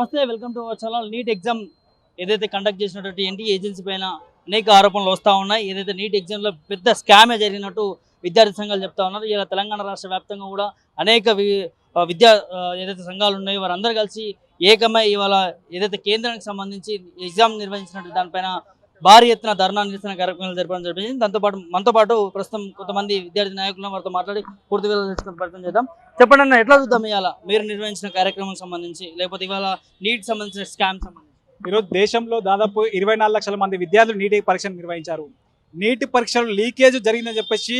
Namaste welcome to our channel. NEET exam ఏదైతే conduct చేసినటువంటి NT agency పైన అనేక ఆరోపణలు వస్తూ ఉన్నాయి. ఏదైతే నీట్ ఎగ్జామ్లో పెద్ద స్కామే జరిగినట్టు విద్యార్థి సంఘాలు చెప్తా ఉన్నారు. ఇలా తెలంగాణ రాష్ట్ర వ్యాప్తంగా కూడా అనేక విద్యా ఏదైతే సంఘాలు ఉన్నాయో వారందరూ కలిసి ఏకమై ఇవాళ ఏదైతే కేంద్రానికి సంబంధించి ఎగ్జామ్ నిర్వహించినట్టు దానిపైన భారీ ఎత్తున ధర్నా నిరసన కార్యక్రమాలు జరపడం జరిగింది. దాంతోపాటు మనతో పాటు ప్రస్తుతం కొంతమంది విద్యార్థి నాయకులను వారితో మాట్లాడి పూర్తి వివరాలు ప్రయత్నం చేద్దాం. చెప్పండి అన్న ఎట్లా చూద్దాం ఇవాళ? మీరు నిర్వహించిన కార్యక్రమం సంబంధించి లేకపోతే ఇవాళ నీట్ సంబంధించిన స్కామ్ సంబంధించి? ఈరోజు దేశంలో దాదాపు ఇరవై నాలుగు లక్షల మంది విద్యార్థులు నీటి పరీక్షలు నిర్వహించారు. నీటి పరీక్షలు లీకేజ్ జరిగిందని చెప్పేసి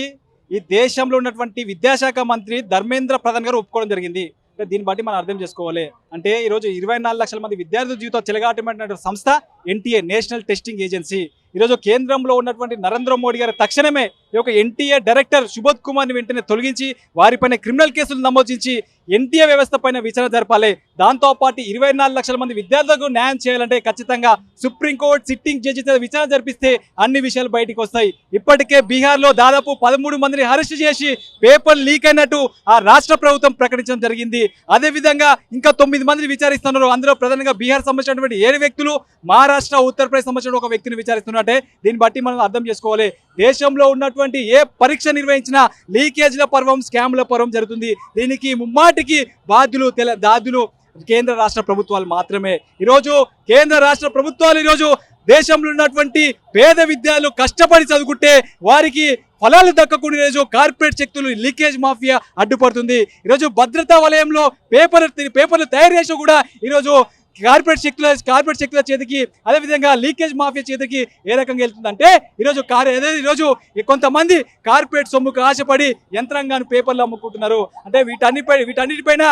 ఈ దేశంలో ఉన్నటువంటి విద్యాశాఖ మంత్రి ధర్మేంద్ర ప్రధాన్ గారు ఒప్పుకోవడం జరిగింది. అంటే దీన్ని బట్టి మనం అర్థం చేసుకోవాలి. అంటే ఈరోజు ఇరవై నాలుగు లక్షల మంది విద్యార్థుల జీవితం చెలగాటమైన సంస్థ ఎన్టీఏ నేషనల్ టెస్టింగ్ ఏజెన్సీ. ఈరోజు కేంద్రంలో ఉన్నటువంటి నరేంద్ర మోడీ గారు తక్షణమే ఈ యొక్క ఎన్టీఏ డైరెక్టర్ సుబోధ్ కుమార్ని వెంటనే తొలగించి వారిపైన క్రిమినల్ కేసులు నమోదించి ఎన్టీఏ వ్యవస్థ పైన విచారణ జరపాలి. దాంతోపాటు ఇరవై నాలుగు లక్షల మంది విద్యార్థులకు న్యాయం చేయాలంటే ఖచ్చితంగా సుప్రీంకోర్టు సిట్టింగ్ జడ్జి విచారణ జరిపిస్తే అన్ని విషయాలు బయటికి వస్తాయి. ఇప్పటికే బీహార్లో దాదాపు పదమూడు మందిని అరెస్ట్ చేసి పేపర్ లీక్ అయినట్టు ఆ రాష్ట్ర ప్రభుత్వం ప్రకటించడం జరిగింది. అదేవిధంగా ఇంకా తొమ్మిది మందిని విచారిస్తున్నారు. అందులో ప్రధానంగా బీహార్ సంబంధించినటువంటి ఏడు వ్యక్తులు మహారాష్ట్ర ఉత్తరప్రదేశ్ సంబంధించిన ఒక వ్యక్తిని విచారిస్తున్నట్టే దీన్ని బట్టి మనం అర్థం చేసుకోవాలి. దేశంలో ఉన్నటువంటి ఏ పరీక్ష నిర్వహించినా లీకేజ్ల పర్వం స్కామ్ల పర్వం జరుగుతుంది. దీనికి ముమ్మాటికి బాధ్యులు తెల బాధ్యులు కేంద్ర రాష్ట్ర ప్రభుత్వాలు మాత్రమే. ఈరోజు కేంద్ర రాష్ట్ర ప్రభుత్వాలు ఈరోజు దేశంలో ఉన్నటువంటి పేద విద్యాలు కష్టపడి చదువుకుంటే వారికి ఫలాలు దక్కకుండా ఈరోజు కార్పొరేట్ శక్తులు లీకేజ్ మాఫియా అడ్డుపడుతుంది. ఈరోజు భద్రతా వలయంలో పేపర్ పేపర్లు తయారు చేసి కూడా ఈరోజు కార్పొరేట్ శక్తుల కార్పొరేట్ శక్తుల చేతికి అదేవిధంగా లీకేజ్ మాఫియా చేతికి ఏ రకంగా వెళ్తుందంటే ఈరోజు కార్ అదే ఈరోజు కొంతమంది కార్పొరేట్ సొమ్ముకు ఆశపడి యంత్రాంగాన్ని పేపర్లు అమ్ముకుంటున్నారు. అంటే వీటన్నిపై వీటన్నిటిపైన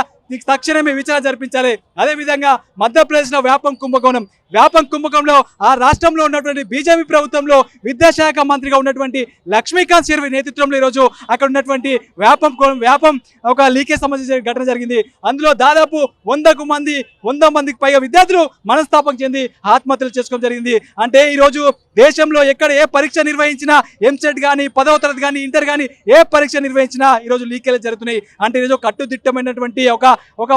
తక్షణమే విచారణ జరిపించాలి. అదేవిధంగా మధ్యప్రదేశ్లో వ్యాపం కుంభకోణం. వ్యాపం కుంభకంలో ఆ రాష్ట్రంలో ఉన్నటువంటి బీజేపీ ప్రభుత్వంలో విద్యాశాఖ మంత్రిగా ఉన్నటువంటి లక్ష్మీకాంత్ శర్వి నేతృత్వంలో ఈరోజు అక్కడ ఉన్నటువంటి వ్యాపం వ్యాపం ఒక లీకేజ్ సంబంధించిన ఘటన జరిగింది. అందులో దాదాపు వందకు మంది వంద మందికి పైగా విద్యార్థులు మనస్తాపం చెంది ఆత్మహత్యలు చేసుకోవడం జరిగింది. అంటే ఈరోజు దేశంలో ఎక్కడ ఏ పరీక్ష నిర్వహించినా ఎంసెట్ కానీ పదవ తరగతి కానీ ఇంటర్ కానీ ఏ పరీక్ష నిర్వహించినా ఈరోజు లీకేజ్ జరుగుతున్నాయి. అంటే ఈరోజు కట్టుదిట్టమైనటువంటి ఒక ఒక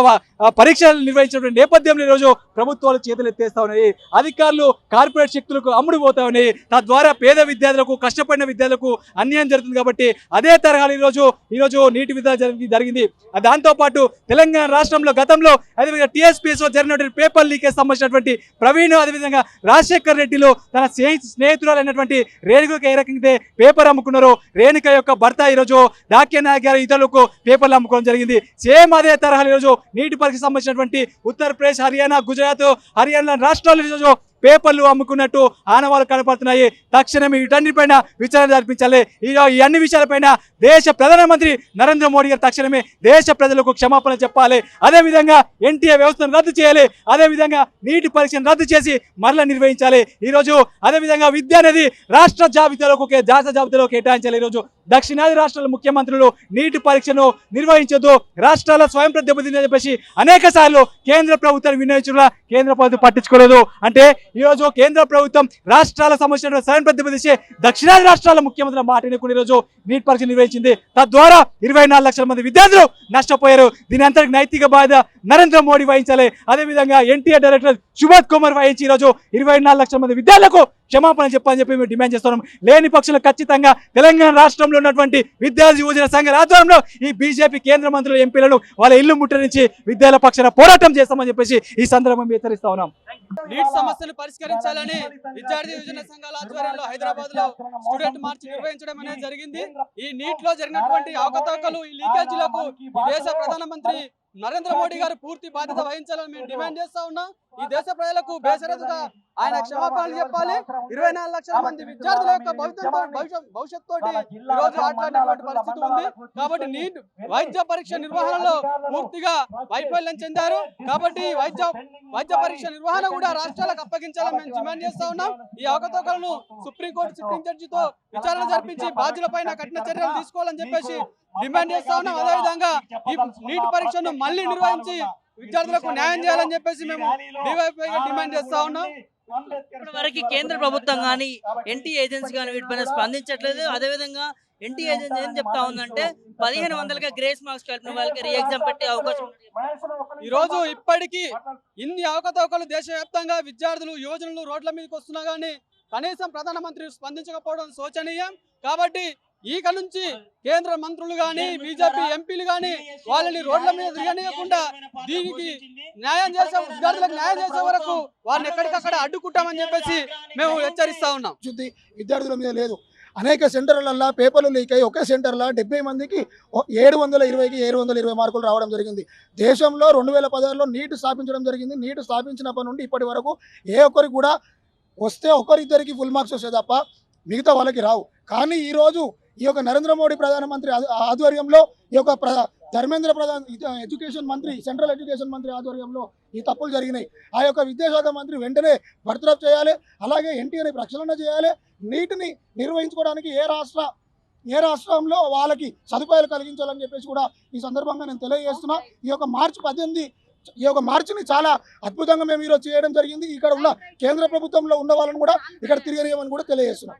పరీక్షలు నిర్వహించినటువంటి నేపథ్యంలో ఈరోజు ప్రభుత్వాలు చేతులెత్తేస్తా ఉన్నాయి. అధికారులు కార్పొరేట్ శక్తులకు అమ్ముడుపోతా ఉన్నాయి. తద్వారా పేద విద్యార్థులకు కష్టపడిన విద్యార్థులకు అన్యాయం జరుగుతుంది కాబట్టి అదే తరహాలో ఈరోజు ఈరోజు నీటి విద్య జరిగింది. దాంతోపాటు తెలంగాణ రాష్ట్రంలో గతంలో అదేవిధంగా టీఎస్పీఎస్లో జరిగినటువంటి పేపర్ లీకేజ్ సంబంధించినటువంటి ప్రవీణ్ అదేవిధంగా రాజశేఖర్ రెడ్డిలో తన స్నేహితురాలైనటువంటి రేణుకకు ఏ రకంగా పేపర్ అమ్ముకున్నారో రేణుక యొక్క భర్త ఈరోజు డాక్య నాయక్ గారు ఇతరులకు పేపర్లు అమ్ముకోవడం జరిగింది. సేమ్ అదే తరహాలు ఈరోజు నీటి పరీక్ష సంబంధించినటువంటి ఉత్తరప్రదేశ్ హర్యానా గుజరాత్ హర్యానా రాష్ట్రాలు ఈరోజు పేపర్లు అమ్ముకున్నట్టు ఆనవాళ్ళు కనపడుతున్నాయి. తక్షణమే వీటన్నిటిపైన విచారణ జరిపించాలి. ఈ అన్ని విషయాలపైన దేశ ప్రధానమంత్రి నరేంద్ర మోడీ గారు తక్షణమే దేశ ప్రజలకు క్షమాపణ చెప్పాలి. అదేవిధంగా ఎన్టీఏ వ్యవస్థను రద్దు చేయాలి. అదేవిధంగా నీటి పరీక్షను రద్దు చేసి మరలా నిర్వహించాలి. ఈరోజు అదేవిధంగా విద్య అనేది రాష్ట్ర జాబితాలోకి ఒకే జాతీయ జాబితాలో కేటాయించాలి. ఈరోజు దక్షిణాది రాష్ట్రాల ముఖ్యమంత్రులు నీటి పరీక్షను నిర్వహించొద్దు. రాష్ట్రాల స్వయం ప్రతిపత్తిని చెప్పేసి అనేక సార్లు కేంద్ర ప్రభుత్వాన్ని వినియోగించిన కేంద్ర ప్రభుత్వం పట్టించుకోలేదు. అంటే ఈరోజు కేంద్ర ప్రభుత్వం రాష్ట్రాల సమస్యలను స్వయం ప్రతిపత్తి దక్షిణాది రాష్ట్రాల ముఖ్యమంత్రుల మాట వినకుండా ఈరోజు నీట్ పరీక్ష నిర్వహించింది. తద్వారా ఇరవై నాలుగు లక్షల మంది విద్యార్థులు నష్టపోయారు. దీని అంతటి నైతిక బాధ నరేంద్ర మోడీ వహించాలి. అదేవిధంగా ఎన్టీఆర్ డైరెక్టర్ సుభాత్ కుమార్ వహించి ఈరోజు ఇరవై నాలుగు లక్షల మంది విద్యార్థులకు క్షమాపణ చెప్పని చెప్పి మేము డిమాండ్ చేస్తున్నాం. లేని పక్షులు ఖచ్చితంగా తెలంగాణ రాష్ట్రంలో ఉన్నటువంటి విద్యార్థి యువజన సంఘాల ఆధ్వర్యంలో ఈ బీజేపీ కేంద్ర మంత్రులు ఎంపీలను వాళ్ళ ఇల్లు ముట్టరించి విద్యార్థుల పక్షాన పోరాటం చేస్తామని చెప్పేసి ఈ సందర్భంగా హెచ్చరిస్తా ఉన్నాం. నీట్ సమస్యలు పరిష్కరించాలని విద్యార్థి యువజన సంఘాల ఆధ్వర్యంలో హైదరాబాద్లో స్టూడెంట్ మార్చ్ నిర్వహించడం అనేది జరిగింది. ఈ నీట్లో జరిగినటువంటి అవకతవకలు ఈ లీకేజీలకు దేశ ప్రధానమంత్రి నరేంద్ర మోడీ గారు పూర్తి బాధ్యత వహించాలని మేము డిమాండ్ చేస్తా ఉన్నాం. ఈ దేశ ప్రజలకు బేసరతుగా ఆయన క్షమాపణలు చెప్పాలి. ఇరవై నాలుగు లక్షల మంది విద్యార్థుల యొక్క భవిష్యత్తు భవిష్యత్ తోటి ఈ రోజు పరిస్థితి ఉంది. కాబట్టి నీట్ వైద్య పరీక్ష నిర్వహణలో పూర్తిగా వైఫల్యం చెందారు. కాబట్టి వైద్య వైద్య పరీక్ష నిర్వహణ కూడా రాష్ట్రాలకు అప్పగించాలని మేము డిమాండ్ చేస్తా ఉన్నాం. ఈ అవకతవకలను సుప్రీంకోర్టు సిట్టింగ్ జడ్జితో విచారణ జరిపించి బాధ్యులపైన కఠిన చర్యలు తీసుకోవాలని చెప్పేసి డిమాండ్ చేస్తా ఉన్నాం. అదేవిధంగా ఈ నీట్ పరీక్షను మళ్ళీ నిర్వహించి విద్యార్థులకు న్యాయం చేయాలని చెప్పేసి మేము డివైఫై డిమాండ్ చేస్తా ఉన్నాం. ఇప్పటి వరకు కేంద్ర ప్రభుత్వం కానీ ఎన్టీ ఏజెన్సీ కానీ వీటిపైన స్పందించట్లేదు. అదేవిధంగా ఎన్టీ ఏజెన్సీ ఏం చెప్తా ఉందంటే పదిహేను వందలకి గ్రేస్ మార్క్స్ కలిపిన వాళ్ళకి రీ ఎగ్జామ్ పెట్టే అవకాశం ఉంది. ఈ రోజు ఇప్పటికీ ఇన్ని అవకతవకలు దేశవ్యాప్తంగా విద్యార్థులు యువజనులు రోడ్ల మీదకి వస్తున్నా గానీ కనీసం ప్రధానమంత్రి స్పందించకపోవడం శోచనీయం. కాబట్టి ఈక నుంచి కేంద్ర మంత్రులు గాని బీజేపీ ఎంపీలు గాని వాళ్ళని రోడ్ల మీద తిరగనీయకుండా దీనికి న్యాయం చేసే విద్యార్థులకు న్యాయం చేసే వరకు వారిని ఎక్కడికక్కడ అడ్డుకుంటామని చెప్పేసి మేము హెచ్చరిస్తా ఉన్నాం. శుద్ధి విద్యార్థుల మీద లేదు. అనేక సెంటర్లల్లో పేపర్లు లీక్ అయ్యి ఒకే సెంటర్లో డెబ్బై మందికి ఏడు వందల ఇరవైకి ఏడు వందల ఇరవై మార్కులు రావడం జరిగింది. దేశంలో రెండు వేల పదహారులో నీట్ స్థాపించడం జరిగింది. నీట్ స్థాపించినప్పటి నుండి ఇప్పటి వరకు ఏ ఒక్కరికి కూడా వస్తే ఒకరిద్దరికి ఫుల్ మార్క్స్ వస్తే తప్ప మిగతా వాళ్ళకి రావు. కానీ ఈరోజు ఈ యొక్క నరేంద్ర మోడీ ప్రధానమంత్రి ఆధ్వర్యంలో ఈ యొక్క ధర్మేంద్ర ప్రధాన్ ఎడ్యుకేషన్ మంత్రి సెంట్రల్ ఎడ్యుకేషన్ మంత్రి ఆధ్వర్యంలో ఈ తప్పులు జరిగినాయి. ఆ యొక్క విద్యాశాఖ మంత్రి వెంటనే బర్తరఫ్ చేయాలి. అలాగే ఎన్టీఆర్ని ప్రక్షాళన చేయాలి. నీటిని నిర్వహించుకోవడానికి ఏ రాష్ట్ర ఏ రాష్ట్రంలో వాళ్ళకి సదుపాయాలు కలిగించాలని చెప్పేసి కూడా ఈ సందర్భంగా నేను తెలియజేస్తున్నా. ఈ యొక్క మార్చి పద్దెనిమిది ఈ యొక్క మార్చిని చాలా అద్భుతంగా మేము ఈరోజు చేయడం జరిగింది. ఇక్కడ ఉన్న కేంద్ర ప్రభుత్వంలో ఉన్న వాళ్ళని కూడా ఇక్కడ తిరగనియమని కూడా తెలియజేస్తున్నాం.